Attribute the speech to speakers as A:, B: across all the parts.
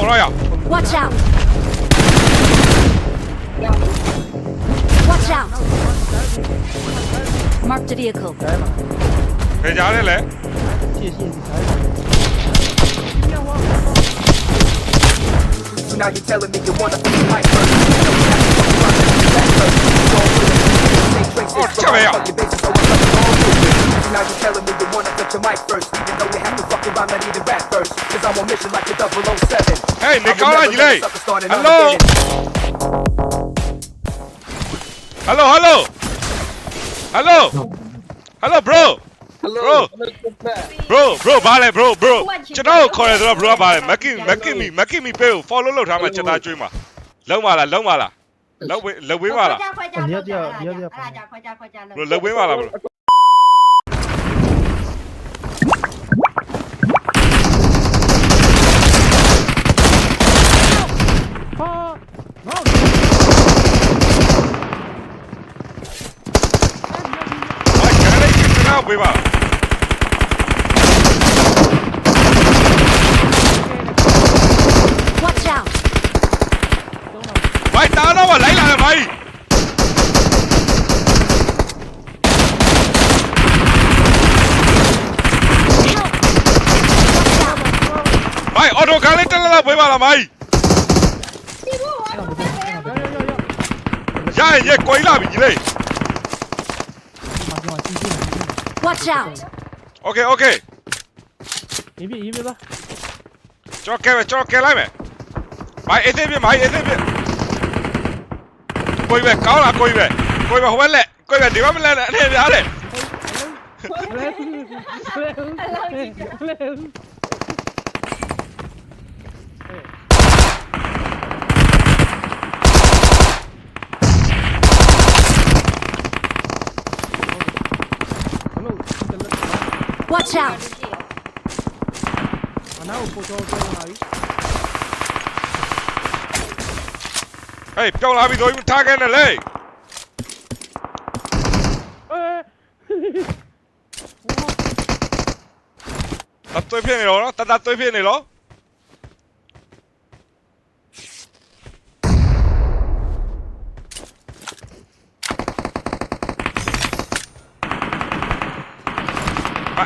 A: Watch out. Watch out. Mark the vehicle.
B: भेजा
C: Now you telling me you wanna be my?
D: Oh,
C: Now you're telling me you wanna touch your mic first, even though you have to fuck around and even rap first. Cause I'm on mission like a 007.
D: ဟေးနေကောင်းလားညီလေး
C: Sucker started
D: ဟယ်
C: on
D: လို
C: the
D: ဟယ်လိုဟယ်လိုဟယ်လိုဟယ်လို bro bro bro bro ဘာလဲ bro bro ကျွန်တော်ကိုခေါ်ရဆိုတော့ bro ကဘာလဲ Mackie Mackie me Mackie me ပေးကို follow လုပ်ထားမှချက်သားကျွေးမှာလုံးပါလားလုံးပါလားလုံးဝေးလုံးဝေးပါလား
E: ခွဲကြခွဲကြခွဲကြအဲ့ဒါကြခွဲကြခွဲကြ
D: bro လုံးဝေးပါလား bro วิ่งมาไปตาแล้วว่ะไหลหลังไป
E: Mày, ô
D: đồ cá lên. Tên là với bà là mày Ra
B: hình như quấy làm gì đấy
A: Watch out!
D: Okay okay
B: ရင်းပြရင်းပြသား
D: ကျွန်တော်ကဲမယ်ကျွန်တော်ကဲလိုက်မယ်ဘိုင်အေးသေးပြဘိုင်အေးသေးပြကိုကြီးပဲကောင်းလားကိုကြီးပဲကိုကြီးပဲဟိုဘက်လက်ကိုကြီးပဲဒီဘက်မလက်နဲ့အနေပြားတယ်
B: လဲ
A: Watch out!
B: အနာကိုပို့တော့တော့လာပြီ
D: ဟေးပြောင်းလာပြီတော့ထားခဲ့နဲ့လေ
B: အေး
D: တသွေးဖြစ်နေတော့နော်တတသွေးဖြစ်နေတော့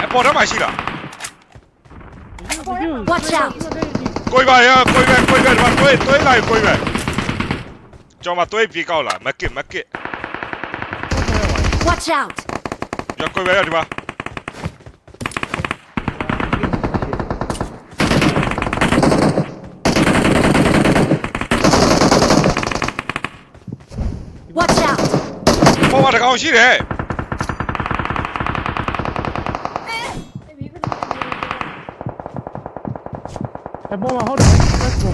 D: 跑他买去了
A: ！Watch out！
D: 快过一啊！快点，快点，快点，快点，快点来，快点！叫嘛，快点逼过来，没给，没给！Watch out！叫要的嘛
A: ！Watch out！
D: 跑！帮忙，后头在躲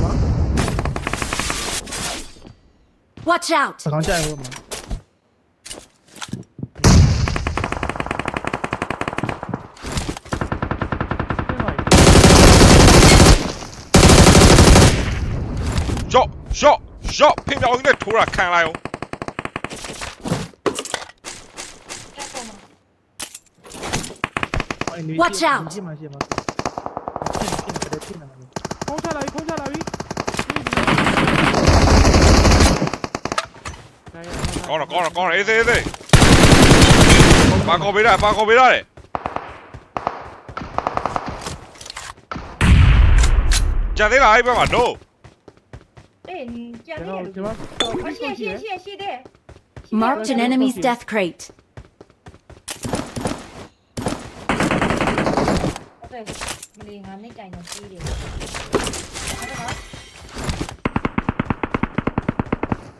A: ？Watch out！
D: 刚下一个吗？小
B: 小小，偏瞄应该突然看来哦。
A: Watch out！
D: ဖင်ပြောင်းကြီးနဲ့ထိုးတာခံလိုက်အောင်
A: Watch out
B: ဒီမှာရှိမှာဖုန်းချလာပြီဖုန်းချလာပြီ
D: ကောင်းတော့ကောင်းတော့ကောင်းတော့အေးသေးအေးသေးပါကောပေးတာပါကောပေးတာလေကျန်သေးလားအဲ့ဘက်မှာ no
E: အေးကြံ
B: ကျွန်
E: နေ
B: တော်
E: တယ်
B: ဒီမှာ
E: ရှေ့ရှေ့ရှေ့ရှေ့တဲ့
A: Marked an enemy's death crate.
E: ဟုတ်တယ် မလီငါနဲ့ကြိုင်တော့ပြီးတယ်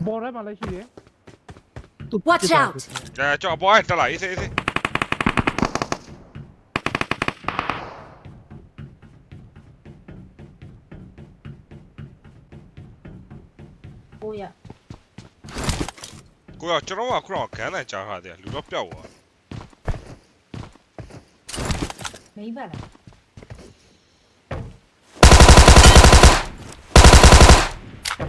B: ဘော်ထဲမှာလည်းရှိတယ်
A: Watch out
D: ကျန်ကြောက်အပေါ်အဲ့တက်လာအေးသေးအေးသေး
E: ကိုရ
D: ကိုကကျွန်တော်ကခုတော့ခန်းတန်ကြားထားတယ်လူတော့ပျောက်သွား
E: မိဘလား
B: ဟုတ်တယ်ဒီမှာမိမ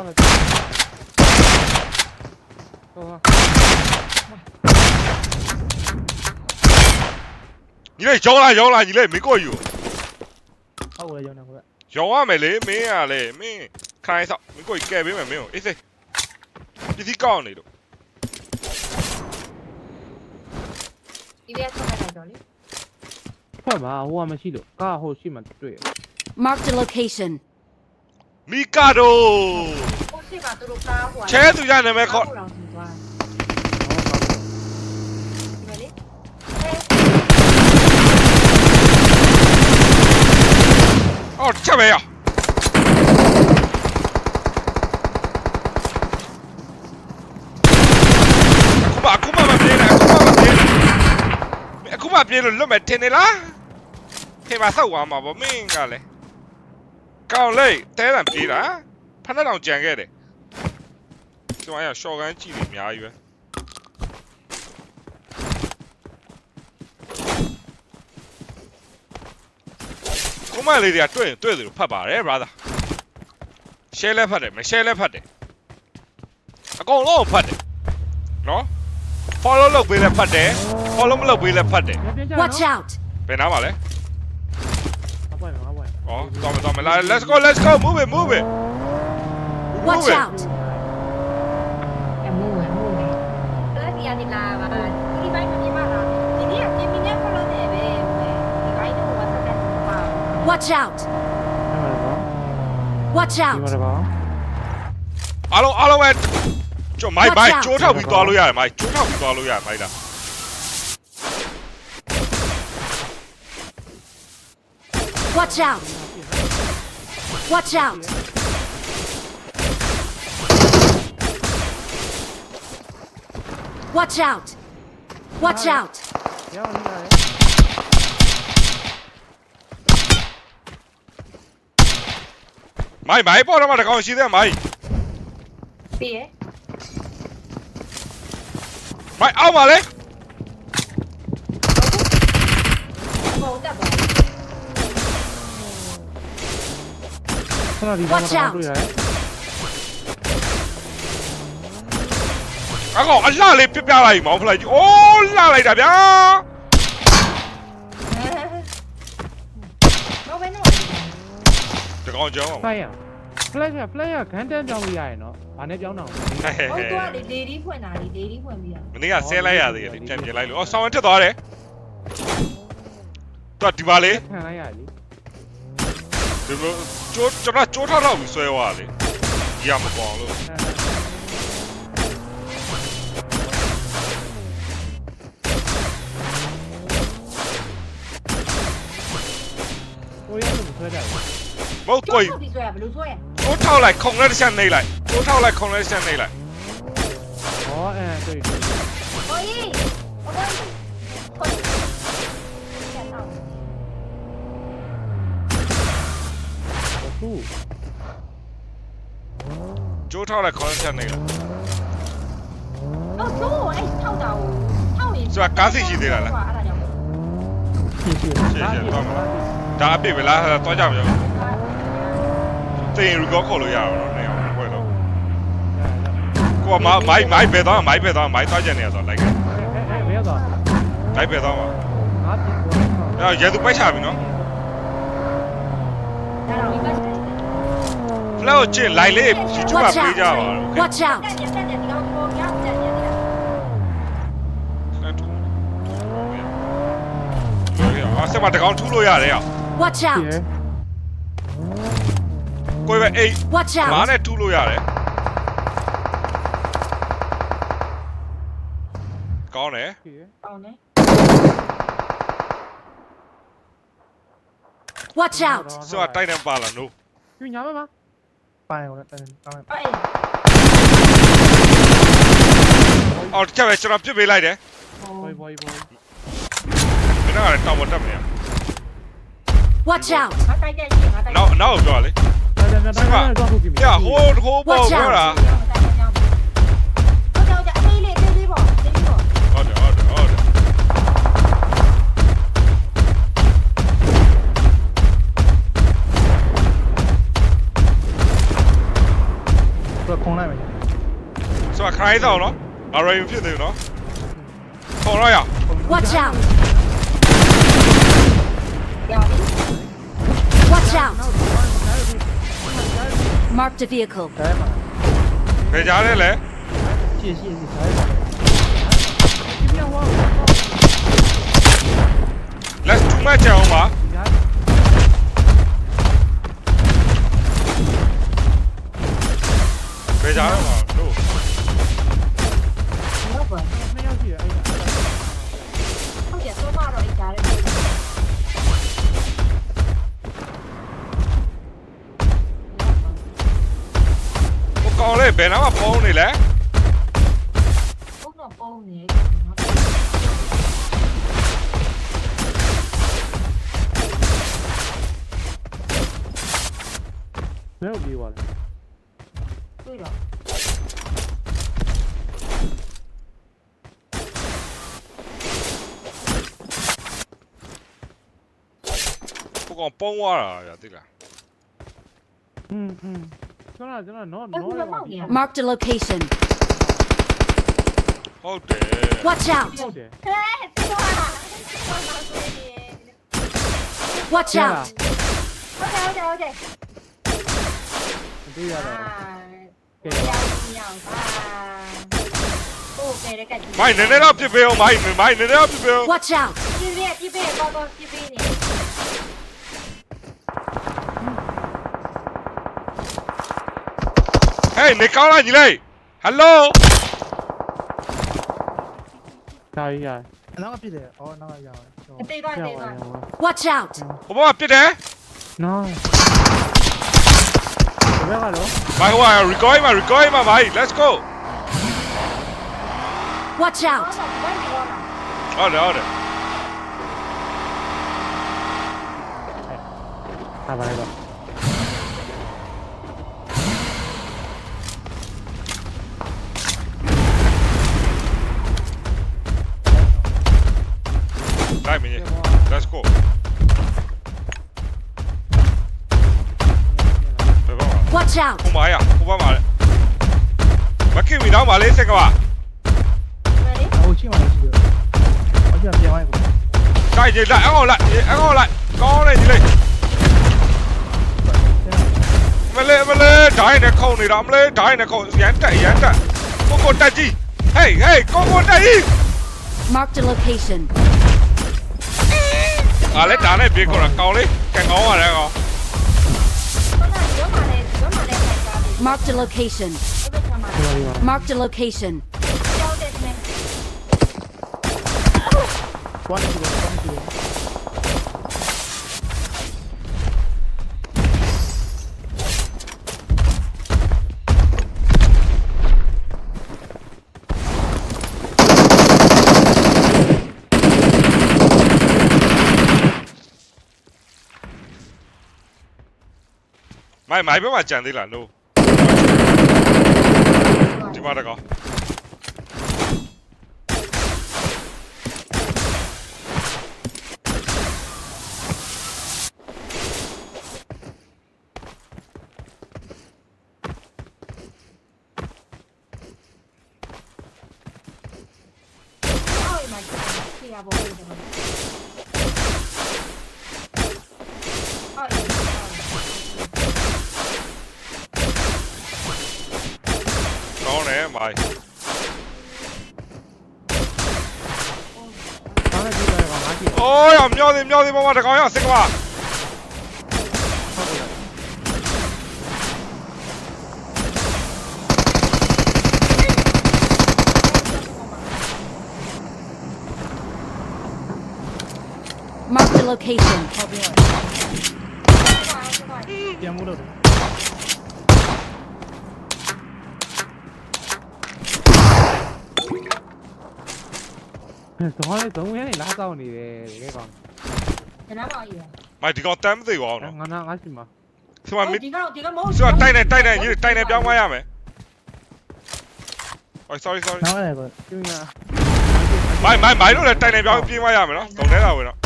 D: ဒီကော
B: င်းတယ်ဟော
D: ညီလေးရောင်းလာရောင်းလာညီလေးမင်းကိုယူ
B: အောက်ကိုလည်းရောက်နေကိုက
D: ရောင်းရမယ်လေမင်းကလေမင်းခိုင်းဆောက်မင်းကိုကဲပေးမယ်မင်းကိုအေးစေးပစ္စည်းကောင်းနေလို့
E: ဒီရက်ဆက်လိုက်တော့လေ
B: ဖတ်ပါဟိုကမရှိလို့ကားဟိုရှိမှတွေ့ရ
A: Marked a location.
D: မီကာဒို
E: ဟိုရှိမှာသူတို့ကားဟို
D: ချဲသူရနာမည်ခေါ်
E: ဟိုတော့စီသွားဒီမလေး
D: အော်တစ်ချက်ပဲရအခုမှအခုမှမပြေးနဲ့အခုမှမပြေးနဲ့အခုမှပြေးလို့လွတ်မယ်ထင်နေလားဖေးမဆောက်သွားမှာဗောမင်းကလည်း ကောင်းလေတဲတံပြေးတာဖက်နှက်တောင်ကြံခဲ့တယ်ကျွန်တော်ရရှော့ကန်ကြည့်နေအများကြီးပဲကိုမလေးတွေကတွေ့ရင်တွေ့တယ်လို့ဖတ်ပါတယ် brother share လဲဖတ်တယ်မ share လဲဖတ်တယ်အကုန်လုံးကိုဖတ်တယ်နော် follow လုပ်ပေးလဲဖတ်တယ် follow မလုပ်ပေးလဲဖတ်တယ်
B: ပြန်ပြန်ကြ
A: Watch out!
D: ဘယ်နားမှာလဲ
B: အပွင့် မှာအပွင့်
D: ဩတော်မယ်တော်မယ်လာ let's go let's go move it move it
A: Watch
D: Move it.
A: out!
E: အမှုဝမှုနေအဲ့ဒီကနေလာပါဒီဘိုင်းမပြမလားဒီနေ့ကပြင်ပြနေဖလို့နေပဲဒီဘိုင်းတော့ဝတ်ဆက်ပါ
A: Watch out!
B: အဲ့မှာတော့
A: Watch
B: ဒီမှာ
A: out!
B: တော့
D: အားလုံးအားလုံးပဲကျိုမိုက်မိုက်
A: Watch out.
D: ကျိုးထောက်ပြီးသွားလို့ရတယ်မိုက်ကျိုးထောက်ပြီးသွားလို့ရတယ်မိုက်လား
A: Watch out! Watch out! Watch out! Watch out!
D: My my,
E: bỏ ra
D: mà con gì thế mày? Bia.
E: My, ao mà đấy.
B: ဆရာဒီမှာ
A: Watch out.
B: တွေ့ရတယ်
D: အကောင်အလှလေးပြပြလိုက်မောင်းဖလိုက်ကြီးအိုးလှလိုက်တာဗျာ
E: တော့ဘယ်နဲ့
D: တကောင်ကြောင်း
B: ဖလိုက်ရ flash က flash ကခန်းတန်းပြောင်းလို့ရရင်တော့ဘာနဲ့ပြောင်းတော့
E: ဟိုတော့လေလေဒီဖွင့်တာလေလေဒီဖွင့်ပြီးတာ
D: မနေ့ကဆဲလိုက်ရသေးတယ်ပြန်ပြင်လိုက်လို့အော်ဆောင်းဝင်တက်သွားတယ်တော့ဒီပါလေ
B: ခံလိုက်ရလေ
D: ဒီလိုကျိုးကျွန်တော်ကျိုးထောက်တော့ပြီးဆွဲသွားတယ်ရမပေါအောင်လို့
B: ကိုရလို့ဆွဲကြတယ်
D: မဟုတ်ကို
E: ကျိုးပြီးဆွဲရဘယ်လိုဆွဲရ
D: ကျိုးထောက်လိုက်ခုံလက်တစ်ချက်နှိပ်လိုက်ကျိုးထောက်လိုက်ခုံလက်တစ်ချက်နှိပ်လိုက်
B: ဟောအဲတွေ့တွေ့
E: ဟိုကြီးဟိုကြီးဟိုကြီးဆက်တော့
B: သူ
D: ကျိုးထောက်လိုက်ခုံလက်တစ်ချက်နှိပ်လိုက်
E: တော့ကျိုးအဲ့ထောက်တာကိုထောက်ရင်အဲ့ဒါကြောင့်
B: ရှင်းရှင်း
D: ရှေ့ရှေ့သွားမှာဒါအပြစ်ပဲလားသွားကြမလို့တင်ရီကောခေါ်လို့ရအောင်နော်နေအောင်ဘယ်လိုကိုကမိုက်မိုက်မိုက်ပဲသွားမိုက်ပဲသွားမိုက်သွားကြနေရဆိုလိုက်
B: အဲအဲဘယ်ရောက်တော့
D: လိုက်ပဲသွားမှာ
B: ငါပြင်ပေါ်တော့
D: အဲ့ရဲသူပိုက်ချပြီနော်
E: ဒါတော့ဒီဘက်တက်
D: ဖလောက်ကျင်လိုက်လေး YouTube က
A: Watch
D: ပေးကြပါ
A: out!
D: တော့
A: Watch out!
E: တက်တက်ဒီကောင်ပေါ်ကြောက်တက်နေတာ
D: အာဆက်မတကောင်ထူးလို့ရတယ်အောင်
A: Watch
B: ဒီ
A: out!
D: ကိုယ်ပဲအိတ်
A: Watch
D: မား
A: out!
D: နဲ့ထူးလို့ရတယ်ကောင်းတယ်
E: အောင်နေ
A: Watch out!
D: ဆိုတော့တိုက်နေပါလား no
B: ပြညာမမ ပိုင်တော့တယ်တောင်း
E: အေး
D: အော်တစ်ချက်ပဲကျွန်တော်ပြစ်ပေးလိုက်တယ်
E: ဟို
B: ဘောဘောဘော
D: မင်းကလည်းတောင်းမတက်မနေ
A: Watch out!
E: ငါတိုက်ကြရင်ငါတိုက်
D: နောက်နောက်ပြောလေ
B: ဒါဒါဒါဒါတော့ဟုတ်ပြီ
D: ပြဟိုးဟိုးပေါ်ပြောတာ
E: တိုက်ကြအောင်
D: ဆိုတော့ခိုင်းဆောင်နော်အရေမဖြစ်သေးဘူးနော်ခေါ်ရရ
A: Watch out!
E: ကြောက်ပြီ
A: Watch out! Marked a vehicle.
F: ဒါမှ
D: ဘယ်ကြားလဲလဲ
F: ရှေ့ရှေ့ရှေ့ဒါမှ
D: let's too much အောင်ပါဘယ်ကြားလဲမှာတို့
E: ဟု ဟိုကော
D: င်လေးဘယ်နာမှာဖုံးနေလဲ
E: ဟုတ်တော့ပုံနေ
B: ဘယ်လိုပြေးသွားလဲ
E: တွေ့တော့
D: ဟိုကောင်ပုံးသွားတာရသိလား
B: อืมอืม
E: no, no, no, no.
A: Marked a location.
D: Hold it.
A: Watch out.
E: Hold it.
A: Watch out.
D: Okay, okay, okay. 前に狙い yapacak be o. Mayın, mayın nereye yapacak be o.
A: Watch out.
E: 一边一边，包包一边你。တော့ပြည့်ပြည့်နေ
D: ဟေးနေကောင်းလားညီလေးဟယ်လို
B: ဒါကြီးရ
F: အနောက်ကပြစ်တယ်အော်နောက်ကရအောင်
E: အသေးတော့အသေးတော့
A: Watch out!
D: ဟိုဘက်ကပြစ်တယ်
B: နော်ဘယ်ကတော့
D: မိုင်းဟိုက record မှာ record မှာမိုင်း let's go
A: Watch out!
E: ဟုတ်တယ်ဟုတ်တယ်
D: ဟုတ်တယ်ဟုတ်တယ်
B: ဟာပါလေတော့
D: လိုက်မင်း let's go ဘယ်ဘက်မှာ
A: Watch out!
D: ဟိုမှာရဟိုဘက်မှာလေမခင်မီတော့မလေးစက်ကပါ
E: မယ်လေ
F: ဟိုချင်းမှလည်းရှိတယ်အော်ကျပြန်သွားပြီ
D: ကြိုက်ကြလိုက်အောင်လိုက်အောင်လိုက်ကောင်းလေညီလေးမလေးမလေးဒိုင်းနဲ့ခုံနေတာမလေးဒိုင်းနဲ့ခုံရန်တက်ရန်တက်ကိုကိုတက်ကြီး hey hey ကိုကိုတက်ကြီး
A: Marked a location. Mark the location. Mark the location.
E: 원 기본 원
F: 기본 မ်းနေတယ်ကွမ်းနေတယ်
D: မိုင်မိုင်ဘက်မှာကြံသေးလား no ဒီမှာတကော
B: am I? Tao là
D: đi về còn lá gì Ôi, ẩm nhau thì nhau thì mà được coi xin
B: qua. Sao vậy?
A: Mark the location.
F: Tao bersih, kuah. တယ်
B: တော့လေသုံးရနေလားစောင်းနေတယ်တကယ်ကောင်း
E: ကျွန်တော်ပါရည်
D: မိုက်ဒီကောင်တမ်းမသိပါဘူးနော်
B: ငါနာငါရှိမှာ
D: ဆိုမှမင်း
E: ဒီကောင်ဒီကောင်မဟုတ်
D: ဆိုတော့တိုက်နေတိုက်နေညီတိုက်နေပြောင်းသွားရမယ် Oh sorry sorry
F: နောက်ရတယ်ကွ
B: ကျင်းရ
D: မိုင်မိုင်မိုင်တို့လည်းတိုက်နေပြောင်းပြေးသွားရမယ်နော်တုံထဲတာဝင်တော့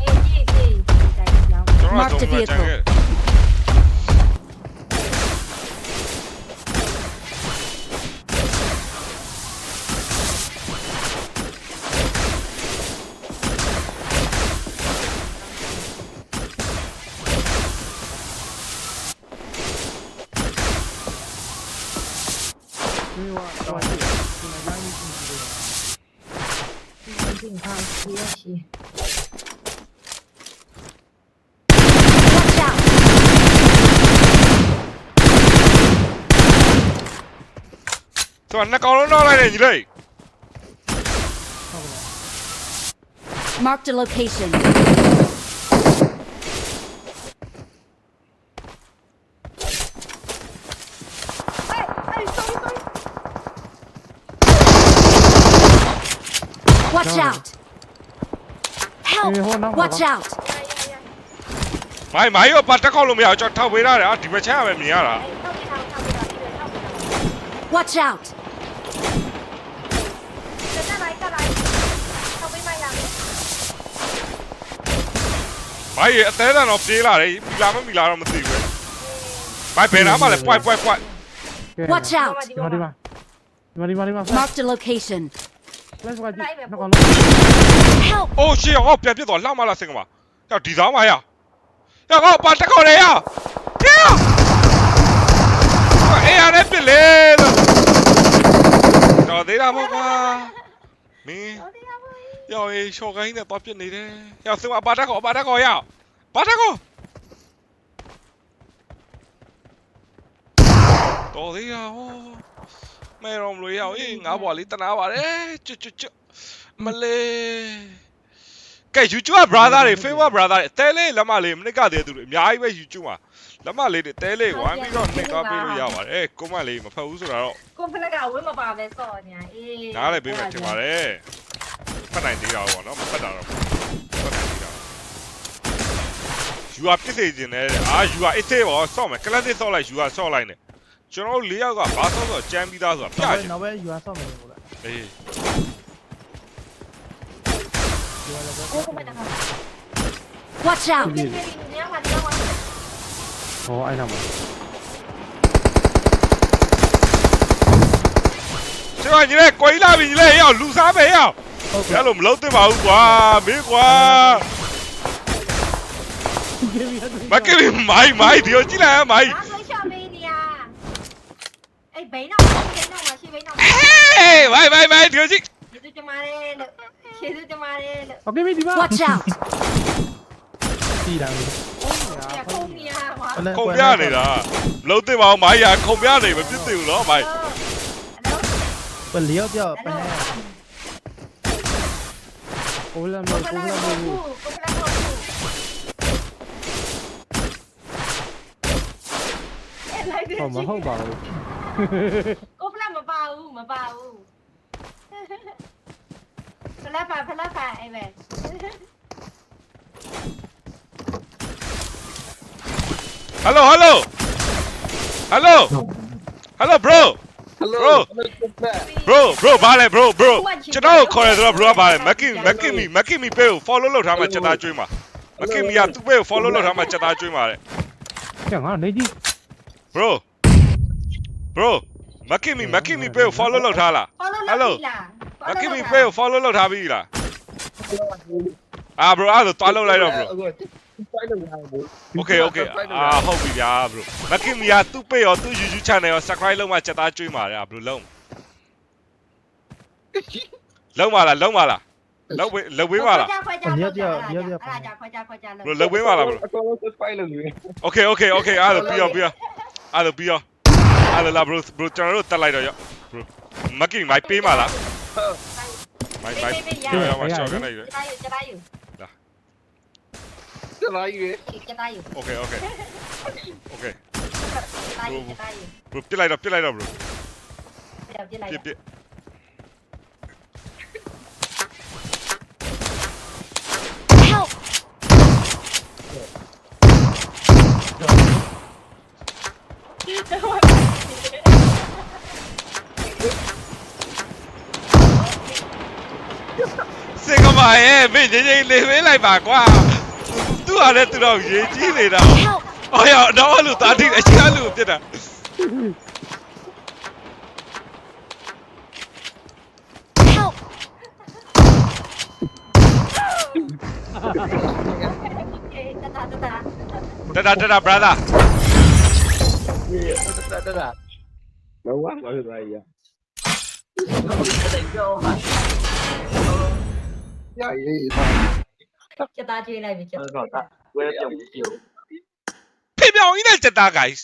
E: အေးကြီးကြီးတိုင်းကြောင်း
D: ကျွန်တော်
A: Mark
D: က
A: the
D: တုံးကြံ
A: vehicle.
D: ခဲ့
B: ဒီဝါတော့ဒီမှာတိုင်းကြီးကြ 君は悪
E: いが毎日の事
A: であ
D: る。最近他不要洗。Toàn nó có nó lại này gì đây?
A: Mark the location. Watch out!
B: ဒီ
A: Help!
B: ဟိုနောက်
A: Watch out!
D: မိုင်မိုင်ရောပတ်တက်ခေါက်လို့မရအောင်ကျွန်တော်ထောက်ပေးရတယ်အာဒီဘက်ချမ်းရမယ်မြင်ရတာ
E: အေးထောက်ပြထားထောက်ပြထားဒီလိုထောက်ပြထား
A: Watch out!
E: တက်လိုက်တက်လိုက်ထောက်ပေးပါရမယ်
D: မိုင်ရအသေးတန်တော့ပြေးလာတယ်မီလာမမီလာတော့မသိဘူးမိုင်ဘယ်နားမှလဲပွိုက်ပွိုက်ပွိုက်
A: Watch out!
B: ဒီမှာဒီမှာဒီမှာဒီမှာ
A: Marked a location.
B: Let's go ကြည့်နောက်ကောင်
A: Help!
D: အိုးရှေ့ဟောပြန်ပြစ်သွားလှမလားစင်ကမဟောဒီစားမရဟောပတ်တက်ခေါက်လေရဟေးအေးရတဲ့ပြစ်လေတော့သေးတာမဟုတ်ပါမင်း
E: ဟုတ်တယ်ပါဘူး
D: ယောအေးရှော့ကိုင်းနဲ့တော့ပြစ်နေတယ်ယောစင်မပတ်တက်ခေါက်ပတ်တက်ခေါက်ရပတ်တက်ခေါက်တော်သေးရဟော မဲရောမလို့ရအေးငါဘွားလေးတနာပါတယ်ကျွတ်ကျွတ်ကျွတ်မလေးကဲ YouTube brother တွေ favor brother တွေတဲလေးလက်မလေးမနစ်ကတည်းကသူတွေအများကြီးပဲ YouTube မှာလက်မလေးတွေတဲလေးဝိုင်းပြီးတော့နှိပ်သွားပေးလို့ရပါတယ်ကွန်မန့်လေးမဖတ်ဘူးဆိုတာတော့
E: ကိုဖလက်ကဝင်းမပါပဲစော့ညာအေး
D: နားလည်းပေးမယ်ထင်ပါတယ်ဖတ်နိုင်သေးတာပေါ့နော်မဖတ်တာတော့ဖတ်နိုင်သေးတာယူအပြစ်စေခြင်းနဲ့အာယူအအစ်သေးပါဆော့မယ်ကလတ်တစ်ဆော့လိုက်ယူအဆော့လိုက်နေ ကျွန်တော်တို့၄ယောက်ကဘာဆော့ဆော့ကြမ်းပြီးသားဆိုတာပြချင်
F: နောက်ပဲယူအားဆောက်မယ်လို့လား
D: အေး
F: ယူအားလည်းပဲ
E: ကိုကမတခါ
A: Watch out!
E: ဒီနေ့ညမှာဒီတော့
B: ဟောအဲ့နောက်မှာ
D: ကျမညီလေးကိုကြီးလာပြီညီလေးရောက်လူစားပဲရောက်
F: ဟုတ်ကဲ့
D: အဲ့လိုမလုပ်သင့်ပါဘူးကွာမင်းကွာမကလေးမိုင်းမိုင်းဒီကိုကြည့်လိုက်မိုင်း
E: ငါဆွေးချမေးနေရ ಏಯ್ ಬೈನಾ ಬೈನಾ ಮಾಸಿ ಬೈನಾ ಏಯ್ bye bye bye ತಿರುಚಿ
B: ಇದು ತುಮಾರೆ ಇದು ತುಮಾರೆ okay ಮೇ ದಿವಾ
A: watch out
F: ပြီးတာလေ
E: ခုံပြ
D: ခုံပြနေတာမလုံးသိပါဘူးမိုင်းရခုံပြနေမပြစ်သိဘူးနော်မိုင်း
F: ပလျော့ပြောပန်း
B: ကိုလာမ
E: ကို
B: လာမ
E: ကို
B: ဟောမဟုတ်ပါဘူး
E: ကိုဖလက်မပါဘူးမပါဘူးဖလက်ပါဖလက်ပါအဲ့ပဲ
D: ဟယ်လိုဟယ်လိုဟယ်လိုဟယ်လို bro bro bro bro ဘာလဲ bro bro ကျွန်တော်ကိုခေါ်ရဆိုတော့ bro ကဘာလဲ making making me making me pay ကို follow လုပ်ထားမှချက်သားကျွေးမှာ making me ကသူ့ pay ကို follow လုပ်ထားမှချက်သားကျွေးမှာတဲ့
B: ကျန်ငါနေကြီး
D: bro bro making me making me pay ကို follow လုပ်ထားလား
E: Hello
D: making me pay ကို follow လုပ်ထားပြီလားအာ bro အဲ့ဒါသွားလုပ်လိုက်တော့ bro okay okay အာဟုတ်ပြီဗျာ bro making me ကသူ့ pay ရောသူ့ YouTube channel ရော subscribe လုပ်မှချက်သားကျွေးမှာတဲ့ bro လုံးလုံးပါလားလုံးပါလားလုံးဝေးလုံးဝေးပါလား
E: ခွဲကြခွဲကြအဲ့ဒါကြခွဲကြခွဲကြလို့
D: bro လုံးဝေးပါလား bro
G: အကောင်လုံး subscribe လုပ်နေ
D: okay okay okay အဲ့ဒါပြီးရောပြီးရောအဲ့ဒါပြီးရော အဲ့လိုလား bro bro ကျွန်တော်တို့တက်လိုက်တော့ရော bro မကင်မိုက်ပေးပါလား မိုက်မိုက်ပေးပေးရရရအောင်ရှော့
E: ကနေရ Kita yuk, kita yuk.
G: စလာကြီး
E: ပဲ Kita yuk,
D: okay okay okay
E: kita yuk, kita yuk.
D: bro ပြစ်လိုက်တော့ပြစ်လိုက်တော့ bro
E: Udah, udah
D: ပြ lah. စ်ပြစ် စင်ကမာရဲ့မင်းငိမ့်ငိမ့်လေးပေးလိုက်ပါကွာသူ့ဟာလည်းသူတော့ရေးကြီးနေတာ
E: Help!
D: အော်ရတော့လူတာတိအရှိအလူပြစ်တာ
E: Help!
G: တတာတတာ
D: တတာတတာ brother
G: ချက် သားကျွေးလိုက်ပြီချက်သား
D: ဖေပြောင်ကြီးနဲ့စက်သား guys